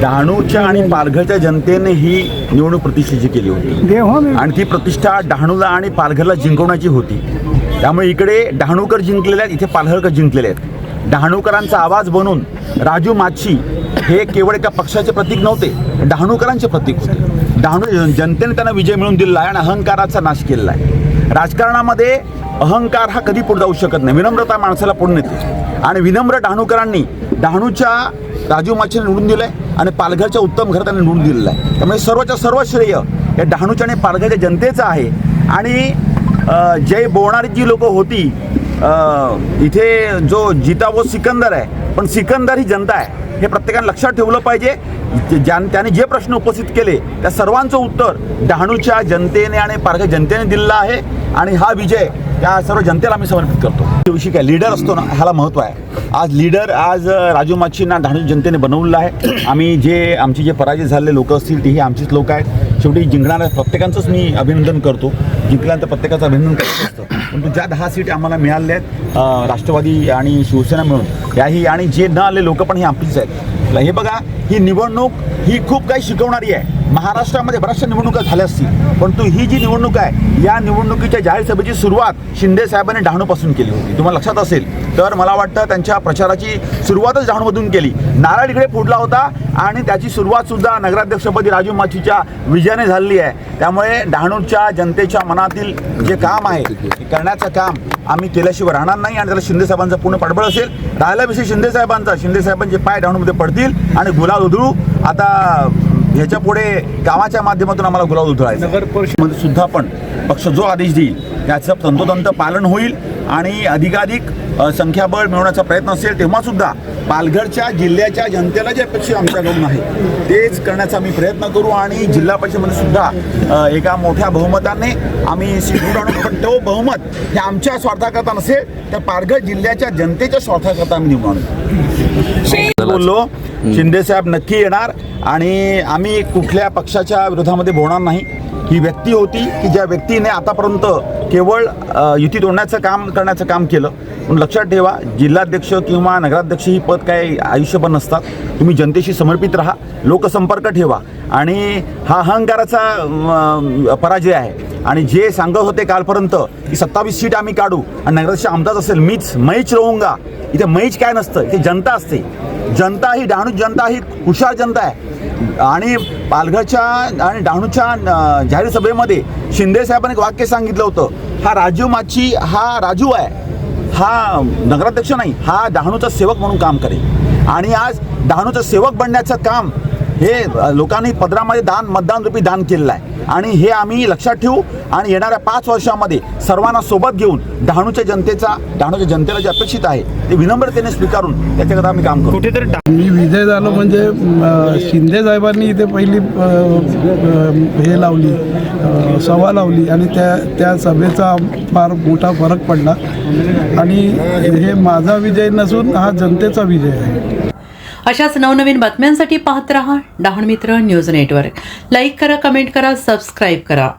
डहाणूच्या आणि पालघरच्या जनतेने ही निवडणूक प्रतिष्ठेची केली होती. आणि ती प्रतिष्ठा डहाणूला आणि पालघरला जिंकवण्याची होती. त्यामुळे इकडे डहाणूकर जिंकलेले आहेत इथे पालघरकर जिंकलेले आहेत. डहाणूकरांचा आवाज बनून राजू माच्छी हे केवळ एका पक्षाचे प्रतीक नव्हते डहाणूकरांचे प्रतीक होते. डहाणू जन- जनतेने त्यांना विजय मिळवून दिलेला आहे आणि अहंकाराचा नाश केलेला आहे. राजकारणामध्ये अहंकार हा कधी पुढे जाऊ शकत नाही. विनम्रता माणसाला पुढे नेते. आणि विनम्र डहाणूकरांनी डहाणूच्या राजू माचीने निवडून दिलं आहे आणि पालघरच्या उत्तम घर निवडून दिलेलं आहे. त्यामुळे सर्वच्या सर्व श्रेय या डहाणूच्या आणि पालघरच्या जनतेचं आहे. आणि जे बोलणारी जी लोकं होती इथे जो जिता वो सिकंदर आहे पण सिकंदर ही जनता आहे. हे प्रत्येकाने लक्षात ठेवलं पाहिजे. ज्या त्याने जे प्रश्न उपस्थित केले त्या सर्वांचं उत्तर डहाणूच्या जनतेने आणि पालघर जनतेने दिलेलं आहे. आणि हा विजय या सर्व जनतेला आम्ही समर्पित करतो. दिवशी काय लीडर असतो ना ह्याला महत्त्व आहे. आज लीडर आज राजू माच्छींना डहाणू जनतेने बनवलेलं आहे. आम्ही जे आमचे जे पराजित झालेले लोक असतील तेही आमचीच लोक आहेत. शेवटी जिंकणाऱ्या प्रत्येकांचंच मी अभिनंदन करतो. जिंकल्यानंतर प्रत्येकाचं अभिनंदन करत असतं. परंतु ज्या दहा सीट आम्हाला मिळाल्या आहेत राष्ट्रवादी आणि शिवसेना मिळून याही आणि जे न आले लोक पण हे आपलीच आहेत. हे बघा ही निवडणूक ही खूप काही शिकवणारी आहे. महाराष्ट्रामध्ये बऱ्याचशा निवडणुका झाल्या असतील परंतु ही जी निवडणूक आहे या निवडणुकीच्या जाहीर सभेची सुरुवात शिंदे साहेबांनी डहाणूपासून केली होती. तुम्हाला लक्षात असेल तर मला वाटतं त्यांच्या प्रचाराची सुरुवातच डहाणूमधून केली. नारळ इकडे फोडला होता आणि त्याची सुरुवात सुद्धा नगराध्यक्षपदी राजू माचीच्या विजयाने झालेली आहे. त्यामुळे डहाणूच्या जनतेच्या मनातील जे काम आहे करण्याचं काम आम्ही केल्याशिवाय राहणार नाही आणि त्याला शिंदे साहेबांचा पूर्ण पाठबळ असेल. राहिला विषय शिंदे साहेबांचा शिंदे साहेबांचे पाय डहाणूमध्ये पडतील आणि गुलाल उधळू. आता ह्याच्या पुढे गावाच्या माध्यमातून आम्हाला गुलाल उधळायचा नगर परिषदमध्ये सुद्धा पण पक्ष जो आदेश देईल त्याचं तंतोतंत पालन होईल आणि अधिकाधिक संख्याबळ मिळवण्याचा प्रयत्न असेल तेव्हा सुद्धा पालघरच्या जिल्ह्याच्या जनतेला जे अपेक्षित आमच्याकडून आहे तेच करण्याचा आम्ही प्रयत्न करू आणि जिल्हा परिषदेमध्ये सुद्धा एका मोठ्या बहुमताने आम्ही सिद्धूर आणू पण तो बहुमत हे आमच्या स्वार्थाकरता नसेल तर पालघर जिल्ह्याच्या जनतेच्या स्वार्थाकरता आम्ही निवडून बोललो शिंदेसाहेब नक्की येणार आणि आम्ही कुठल्या पक्षाच्या विरोधामध्ये भोवणार नाही. ही व्यक्ती होती की ज्या व्यक्तीने आतापर्यंत केवळ युती तोडण्याचं काम करण्याचं काम केलं. पण लक्षात ठेवा जिल्हाध्यक्ष किंवा नगराध्यक्ष ही पद काय आयुष्यभर नसतात. तुम्ही जनतेशी समर्पित राहा लोकसंपर्क ठेवा आणि हा अहंकाराचा पराजय आहे. आणि जे सांगत होते कालपर्यंत की सत्तावीस सीट आम्ही काढू आणि नगराध्यक्ष आमचाच असेल मीच मैच राहूंगा. इथे मैच काय नसतं इथे जनता असते. जनता ही डहाणू जनता ही हुशार जनता आहे. आणि पालघरच्या आणि डहाणूच्या जाहीर सभेमध्ये शिंदे साहेबांनी एक वाक्य सांगितलं होतं. हा राजू माची हा राजू आहे. हा नगराध्यक्ष नाही हा डहाणूचा सेवक म्हणून काम करेल. आणि आज डहाणूचा सेवक बनण्याचं काम हे लोकांनी पदरामध्ये दान मतदान रूपी दान केलेलं आहे. आणि हे आम्ही लक्षात ठेवू आणि येणाऱ्या पाच वर्षामध्ये सर्वांना सोबत घेऊन डहाणूच्या जनतेचा डहाणूच्या जनतेला जे अपेक्षित आहे ते विनम्रतेने स्वीकारून त्याच्याकरता आम्ही काम करू. कुठेतरी मी विजय झालो म्हणजे शिंदे साहेबांनी इथे पहिली हे लावली सभा लावली आणि त्या त्या सभेचा फार मोठा फरक पडला. आणि हे माझा विजय नसून हा जनतेचा विजय आहे. अशाच नवनवीन बातम्यांसाठी पाहत रहा Dahanu Mitra news network. Like करा कमेंट करा सबस्क्राईब करा.